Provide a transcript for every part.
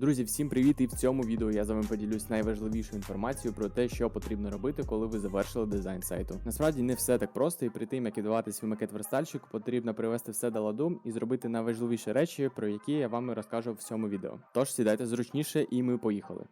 Друзі, всім привіт! І в цьому відео я з вами поділюсь найважливішою інформацією про те, що потрібно робити, коли ви завершили дизайн сайту. Насправді не все так просто, і при тим, як ідувати свій макет верстальщику, потрібно привести все до ладу і зробити найважливіші речі, про які я вам розкажу в цьому відео. Тож сідайте зручніше, і ми поїхали.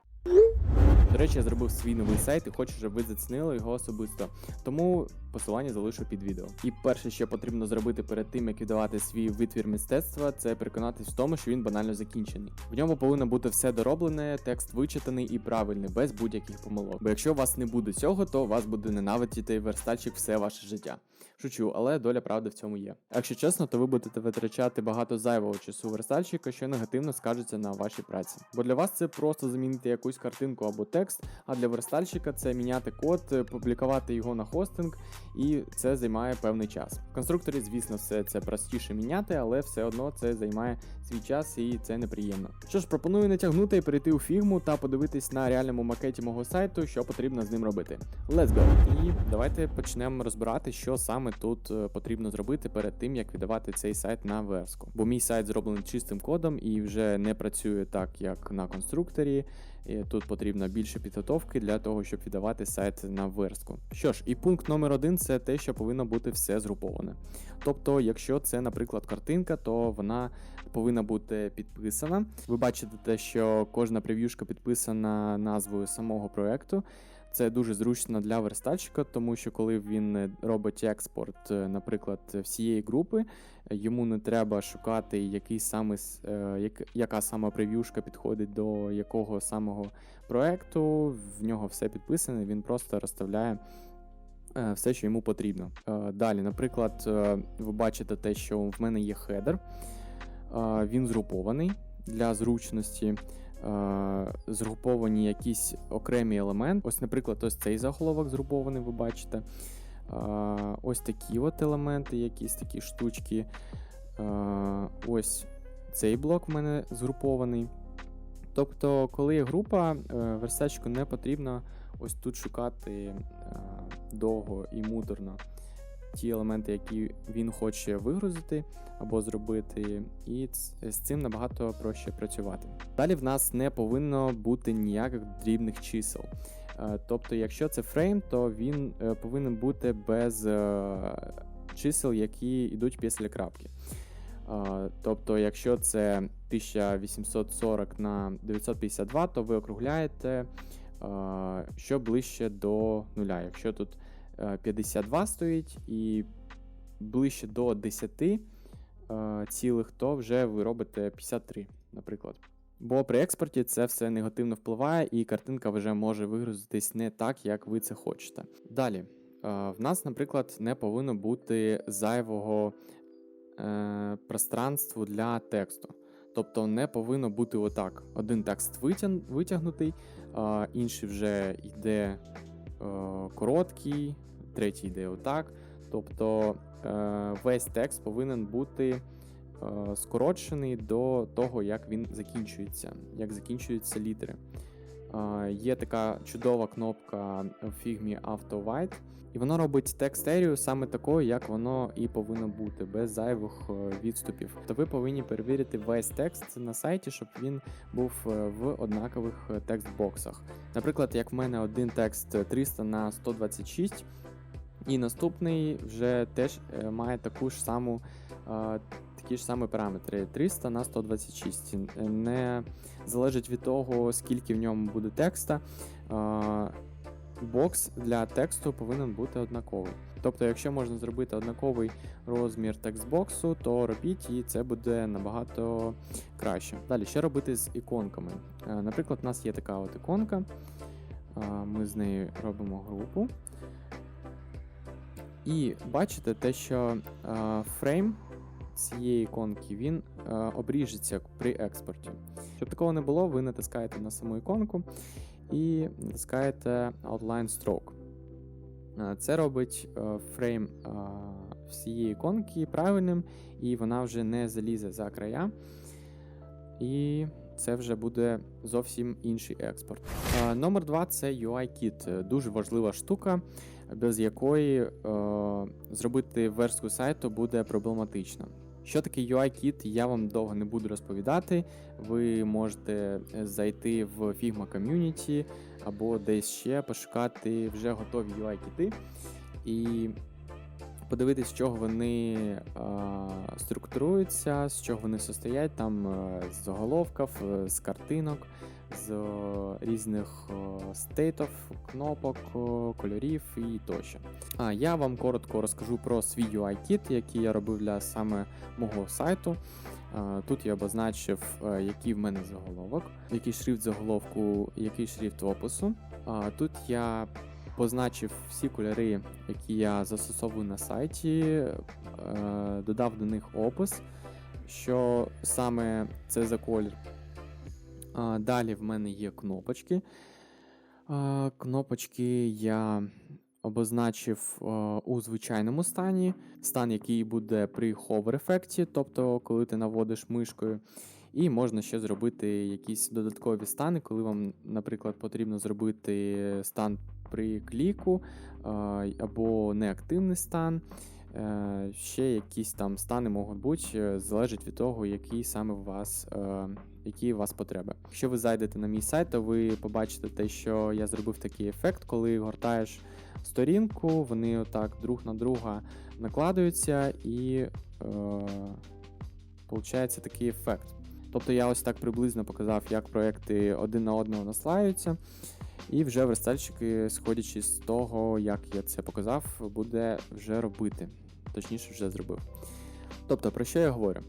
До речі, я зробив свій новий сайт і хочу, щоб ви зацінили його особисто. Тому посилання залишу під відео. І перше, що потрібно зробити перед тим, як віддавати свій витвір мистецтва, це переконатись в тому, що він банально закінчений. В ньому повинно бути все дороблене, текст вичитаний і правильний, без будь-яких помилок. Бо якщо у вас не буде цього, то вас буде ненавидіти верстальщик все ваше життя. Шучу, але доля правди в цьому є. Якщо чесно, то ви будете витрачати багато зайвого часу верстальщика, що негативно скажеться на вашій праці. Бо для вас це просто замінити якусь картинку або текст, а для верстальщика це міняти код, е, публікувати його на хостинг, і це займає певний час. В конструкторі, звісно, все це простіше міняти, але все одно це займає свій час і це неприємно. Що ж, пропоную не тягнути і перейти у фігму та подивитись на реальному макеті мого сайту, що потрібно з ним робити. Let's go! І давайте почнемо розбирати, що саме тут е, потрібно зробити перед тим, як віддавати цей сайт на верску. Бо мій сайт зроблений чистим кодом і вже не працює так, як на конструкторі. І тут потрібно більше підготовки для того, щоб віддавати сайт на верстку. Що ж, і пункт номер один це те, що повинно бути все згруповане. Тобто, якщо це, наприклад, картинка, то вона повинна бути підписана. Ви бачите те, що кожна прев'юшка підписана назвою самого проекту. Це дуже зручно для верстальщика, тому що коли він робить експорт, е, наприклад, всієї групи, йому не треба шукати, який саме е, як, яка саме прев'юшка підходить до якого самого проекту. В нього все підписане, він просто розставляє. е, Все, що йому потрібно. Е, Далі, наприклад, е, ви бачите те, що в мене є хедер, Е, він згрупований для зручності е, згруповані якісь окремі елементи. Ось, наприклад, ось цей заголовок згрупований, ви бачите. Е, Ось такі от елементи, якісь такі штучки. Е, Ось цей блок в мене згрупований. Тобто, коли є група, е, верстачку не потрібно ось тут шукати е, довго і муторно ті елементи, які він хоче вигрузити або зробити, і з цим набагато проще працювати. Далі в нас не повинно бути ніяких дрібних чисел. Е, Тобто, якщо це фрейм, то він е, повинен бути без е, чисел, які йдуть після крапки. Тобто, якщо це 1840 на 952, то ви округляєте що ближче до нуля. Якщо тут 52 стоїть і ближче до 10 е, цілих, то вже ви робите 53, наприклад. Бо при експорті це все негативно впливає, і картинка вже може вигрузитись не так, як ви це хочете. Далі, е, в нас, наприклад, не повинно бути зайвого е, пространству для тексту. Тобто не повинно бути отак. Один текст витягнутий, інший вже йде короткий, третій йде отак. Тобто е, весь текст повинен бути е, скорочений до того, як він закінчується, як закінчуються літери. Е, Є така чудова кнопка в фігмі Auto White, і воно робить текст ерію саме такою, як воно і повинно бути, без зайвих е, відступів. То ви повинні перевірити весь текст на сайті, щоб він був е, в однакових текст-боксах. Наприклад, як в мене один текст 300 на 126, і наступний вже теж має таку ж саму. Е, Такі ж самі параметри 300 на 126. Не залежить від того, скільки в ньому буде текста. е, Бокс для тексту повинен бути однаковий. Тобто, якщо можна зробити однаковий розмір текстбоксу, то робіть і це буде набагато краще. Далі, що робити з іконками? Е, Наприклад, у нас є така от іконка. Е, Ми з нею робимо групу. І бачите те, що е, фрейм цієї іконки він е, обріжеться при експорті. Щоб такого не було, ви натискаєте на саму іконку і натискаєте Outline Stroke. Е, Це робить е, фрейм е, всієї іконки правильним, і вона вже не залізе за края. І це вже буде зовсім інший експорт. Е, Номер два це UI-Kit. Е, Дуже важлива штука, без якої е, зробити верстку сайту буде проблематично. Що таке UI-кіт, я вам довго не буду розповідати. Ви можете е, зайти в Figma Community або десь ще пошукати вже готові UI-кіти і подивитись, з чого вони е, структуруються, з чого вони состоять, там е, з заголовків, е, з картинок, з е, різних е, стейтів, кнопок, е, кольорів і тощо. А я вам коротко розкажу про свій UI-кіт, який я робив для саме мого сайту. Тут я обозначив, який в мене заголовок, який шрифт заголовку, який шрифт опису. Тут я позначив всі кольори, які я застосовую на сайті, додав до них опис, що саме це за колір. Далі в мене є кнопочки. Кнопочки я обозначив у звичайному стані, стан, який буде при ховер ефекті, тобто коли ти наводиш мишкою. І можна ще зробити якісь додаткові стани, коли вам, наприклад, потрібно зробити стан при кліку або неактивний стан. Е, Ще якісь там стани можуть бути, е, залежить від того, які саме у вас, е, які у вас потреби. Якщо ви зайдете на мій сайт, то ви побачите те, що я зробив такий ефект, коли гортаєш сторінку, вони отак друг на друга накладаються, і е, такий ефект. Тобто я ось так приблизно показав, як проекти один на одного наслаюються. І вже верстальщики, сходячи з того, як я це показав, буде вже робити. Точніше, вже зробив. Тобто, про що я говорю?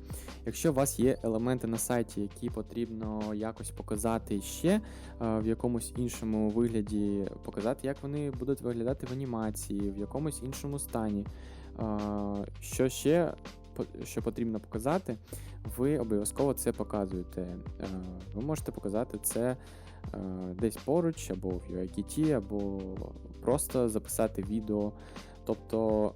Якщо у вас є елементи на сайті, які потрібно якось показати ще е, в якомусь іншому вигляді, показати, як вони будуть виглядати в анімації, в якомусь іншому стані, е, що ще що потрібно показати, ви обов'язково це показуєте. Е, Ви можете показати це е, десь поруч, або в UIKT, або просто записати відео. Тобто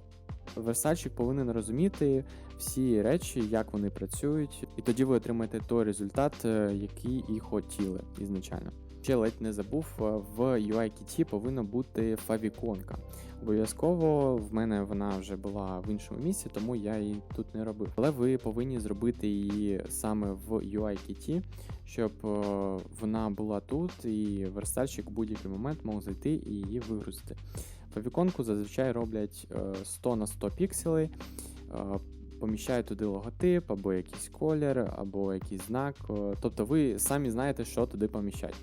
версальщик повинен розуміти всі речі, як вони працюють, і тоді ви отримаєте той результат, е, який і хотіли ізначально. Ще ледь не забув, е, в UIKT повинна бути фавіконка. Обов'язково в мене вона вже була в іншому місці, тому я її тут не робив. Але ви повинні зробити її саме в UIKT, щоб е, вона була тут, і верстальщик в будь-який момент мог зайти і її вигрузити. Фавіконку зазвичай роблять е, 100 на 100 пікселей, е, поміщають туди логотип, або якийсь колір, або якийсь знак. е, Тобто ви самі знаєте, що туди поміщать.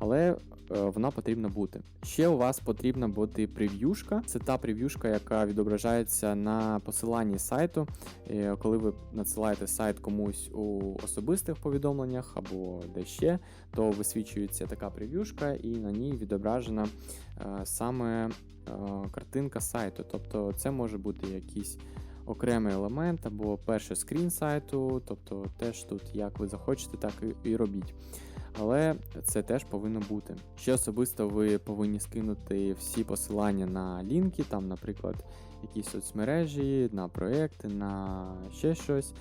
Але е, вона потрібна бути. Ще у вас потрібна бути прев'юшка. Це та прев'юшка, яка відображається на посиланні сайту. Е, Коли ви надсилаєте сайт комусь у особистих повідомленнях або де ще, то висвічується така прев'юшка, і на ній відображена е, саме картинка сайту. Тобто це може бути якийсь окремий елемент або перший скрін сайту, тобто теж тут як ви захочете, так і, робіть. Але це теж повинно бути. Ще особисто ви повинні скинути всі посилання на лінки, там, наприклад, якісь соцмережі, на проекти, на ще щось.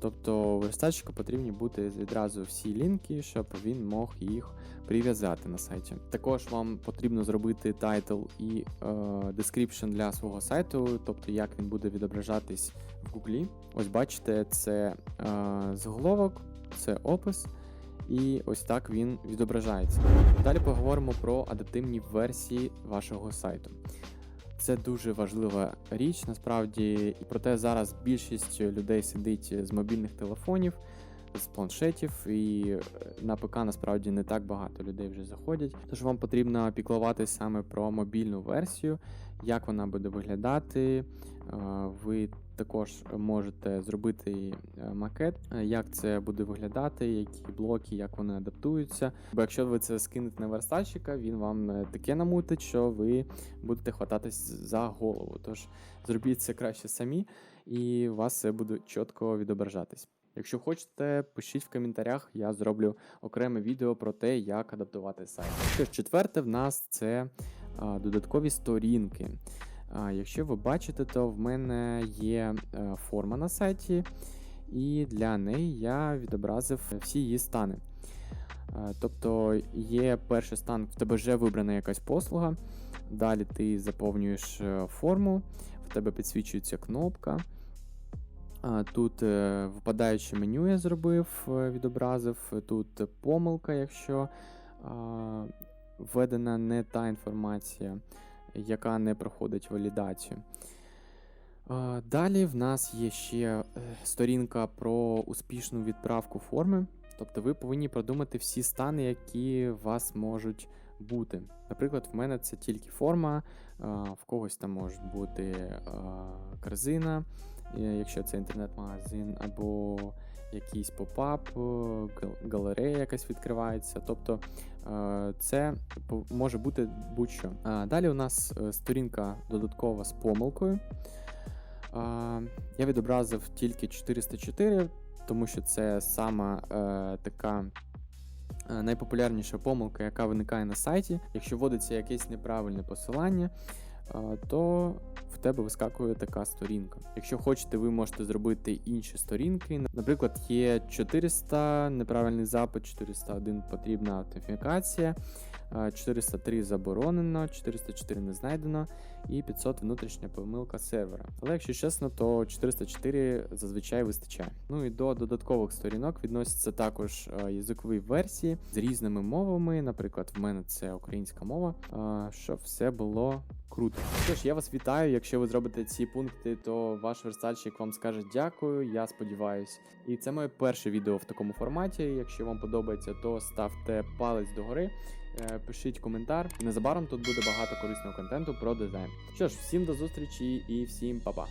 Тобто верстальщику потрібні бути відразу всі лінки, щоб він мог їх прив'язати на сайті. Також вам потрібно зробити тайтл і е, description для свого сайту, тобто як він буде відображатись в Гуглі. Ось бачите, це е, заголовок, це опис. І ось так він відображається. Далі поговоримо про адаптивні версії вашого сайту. Це дуже важлива річ, насправді, і проте зараз більшість людей сидить з мобільних телефонів, з планшетів, і на ПК насправді не так багато людей вже заходять. Тож вам потрібно піклуватися саме про мобільну версію, як вона буде виглядати. Ви також можете зробити е, макет, е, як це буде виглядати, які блоки, як вони адаптуються. Бо якщо ви це скинете на верстальщика, він вам е, таке намутить, що ви будете хвататись за голову. Тож зробіть це краще самі, і у вас все буде чітко відображатись. Якщо хочете, пишіть в коментарях, я зроблю окреме відео про те, як адаптувати сайт. Що ж, четверте в нас це а, додаткові сторінки. Якщо ви бачите, то в мене є е, форма на сайті, і для неї я відобразив всі її стани. Е, Тобто є перший стан, в тебе вже вибрана якась послуга. Далі ти заповнюєш е, форму, в тебе підсвічується кнопка. Тут випадаюче меню я зробив, відобразив. Тут помилка, якщо введена не та інформація, яка не проходить валідацію. Далі в нас є ще е, сторінка про успішну відправку форми. Тобто ви повинні продумати всі стани, які у вас можуть бути. Наприклад, в мене це тільки форма, в когось там може бути корзина, е, якщо це інтернет-магазин, або якийсь попап, е, галерея якась відкривається. Тобто е, це може бути будь-що. Далі у нас е, сторінка додаткова з помилкою. Я відобразив тільки 404, тому що це сама така найпопулярніша помилка, яка виникає на сайті. Якщо вводиться якесь неправильне посилання, то в тебе вискакує така сторінка. Якщо хочете, ви можете зробити інші сторінки. Наприклад, є 400 неправильний запит, 401 потрібна аутентифікація. Е, 403 заборонено, 404 не знайдено і 500 внутрішня помилка сервера. Але якщо чесно, то 404 зазвичай вистачає. Ну і до додаткових сторінок відносяться також е, язикові версії з різними мовами. Наприклад, в мене це українська мова, е, щоб все було круто. Що ж, я вас вітаю. Якщо ви зробите ці пункти, то ваш верстальщик вам скаже дякую. Я сподіваюсь. І це моє перше відео в такому форматі. Якщо вам подобається, то ставте палець догори. Е, Пишіть коментар. Незабаром тут буде багато корисного контенту про дизайн. Що ж, всім до зустрічі і всім па-па.